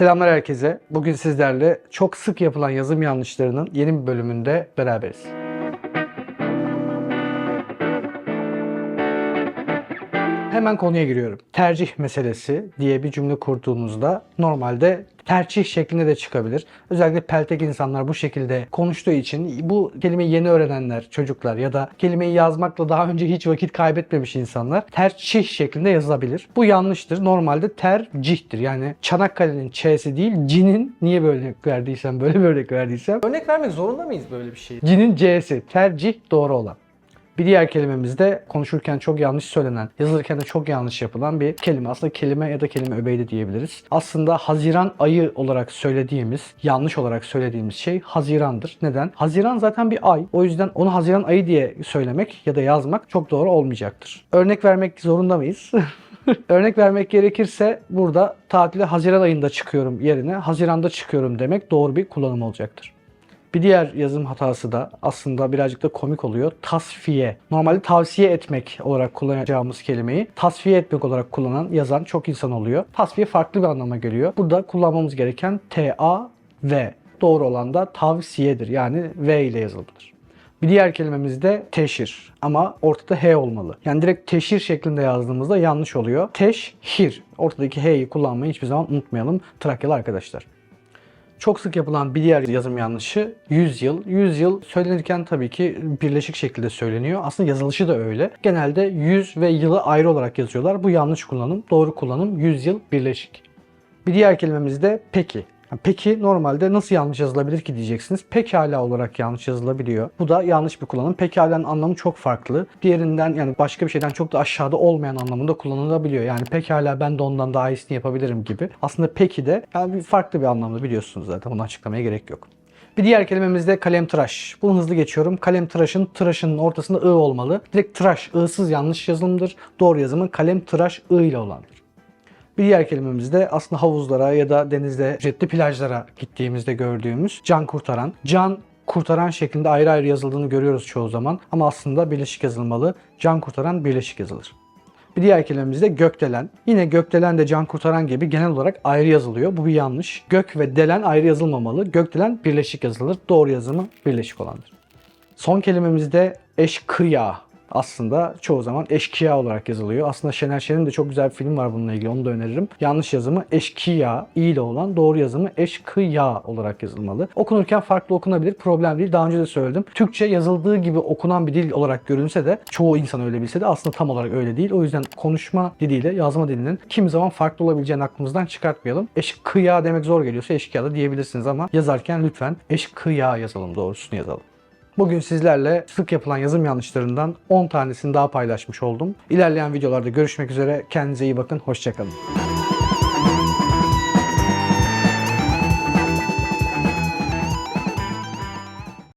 Selamlar herkese. Bugün sizlerle çok sık yapılan yazım yanlışlarının yeni bir bölümünde beraberiz. Hemen konuya giriyorum. Tercih meselesi diye bir cümle kurduğunuzda normalde tercih şeklinde de çıkabilir. Özellikle peltek insanlar bu şekilde konuştuğu için bu kelimeyi yeni öğrenenler, çocuklar ya da kelimeyi yazmakla daha önce hiç vakit kaybetmemiş insanlar tercih şeklinde yazılabilir. Bu yanlıştır. Normalde tercihtir. Yani Çanakkale'nin ç'si değil, cinin niye böyle örnek verdiysem, böyle bir örnek verdiysem Örnek vermek zorunda mıyız böyle bir şey? Cinin C'si. Tercih doğru olan. Bir diğer kelimemiz de konuşurken çok yanlış söylenen, yazılırken de çok yanlış yapılan bir kelime. Aslında kelime ya da kelime öbeği de diyebiliriz. Aslında Haziran ayı olarak söylediğimiz, yanlış olarak söylediğimiz şey Haziran'dır. Neden? Haziran zaten bir ay. O yüzden onu Haziran ayı diye söylemek ya da yazmak çok doğru olmayacaktır. Örnek vermek zorunda mıyız? Örnek vermek gerekirse burada tatile Haziran ayında çıkıyorum yerine Haziran'da çıkıyorum demek doğru bir kullanım olacaktır. Bir diğer yazım hatası da aslında birazcık da komik oluyor. Tasfiye. Normalde tavsiye etmek olarak kullanacağımız kelimeyi tasfiye etmek olarak kullanan, yazan çok insan oluyor. Tasfiye farklı bir anlama geliyor. Burada kullanmamız gereken T-A-V. Doğru olan da tavsiyedir. Yani V ile yazılıdır. Bir diğer kelimemiz de teşhir ama ortada H olmalı. Yani direkt teşhir şeklinde yazdığımızda yanlış oluyor. Teşhir. Ortadaki H'yi kullanmayı hiçbir zaman unutmayalım Trakyalı arkadaşlar. Çok sık yapılan bir diğer yazım yanlışı 100 yıl. 100 yıl söylenirken tabii ki birleşik şekilde söyleniyor. Aslında yazılışı da öyle. Genelde 100 ve yılı ayrı olarak yazıyorlar. Bu yanlış kullanım. Doğru kullanım 100 yıl birleşik. Bir diğer kelimemiz de peki. Peki normalde nasıl yanlış yazılabilir ki diyeceksiniz. Pekala olarak yanlış yazılabiliyor. Bu da yanlış bir kullanım. Pekala'nın anlamı çok farklı. Diğerinden yani başka bir şeyden çok da aşağıda olmayan anlamında kullanılabiliyor. Yani pekala ben de ondan daha iyisini yapabilirim gibi. Aslında peki de yani farklı bir anlamda biliyorsunuz zaten. Bunu açıklamaya gerek yok. Bir diğer kelimemiz de kalem tıraş. Bunu hızlı geçiyorum. Kalem tıraşın tıraşının ortasında ı olmalı. Direkt tıraş, ı'sız yanlış yazılımdır. Doğru yazımı kalem tıraş ı ile olandır. Bir diğer kelimemiz de aslında havuzlara ya da denizde ücretli plajlara gittiğimizde gördüğümüz can kurtaran. Can kurtaran şeklinde ayrı ayrı yazıldığını görüyoruz çoğu zaman ama aslında birleşik yazılmalı. Can kurtaran birleşik yazılır. Bir diğer kelimemiz de gökdelen. Yine gökdelen de can kurtaran gibi genel olarak ayrı yazılıyor. Bu bir yanlış. Gök ve delen ayrı yazılmamalı. Gökdelen birleşik yazılır. Doğru yazımı birleşik olandır. Son kelimemiz de eşkıya. Aslında çoğu zaman eşkıya olarak yazılıyor. Aslında Şener Şen'in de çok güzel bir film var bununla ilgili. Onu da öneririm. Yanlış yazımı eşkıya ile olan doğru yazımı eşkıya olarak yazılmalı. Okunurken farklı okunabilir. Problem değil. Daha önce de söyledim. Türkçe yazıldığı gibi okunan bir dil olarak görünse de çoğu insan öyle bilse de aslında tam olarak öyle değil. O yüzden konuşma diliyle yazma dilinin kimi zaman farklı olabileceğini aklımızdan çıkartmayalım. Eşkıya demek zor geliyorsa eşkıya da diyebilirsiniz ama yazarken lütfen eşkıya yazalım. Doğrusunu yazalım. Bugün sizlerle sık yapılan yazım yanlışlarından 10 tanesini daha paylaşmış oldum. İlerleyen videolarda görüşmek üzere. Kendinize iyi bakın. Hoşçakalın.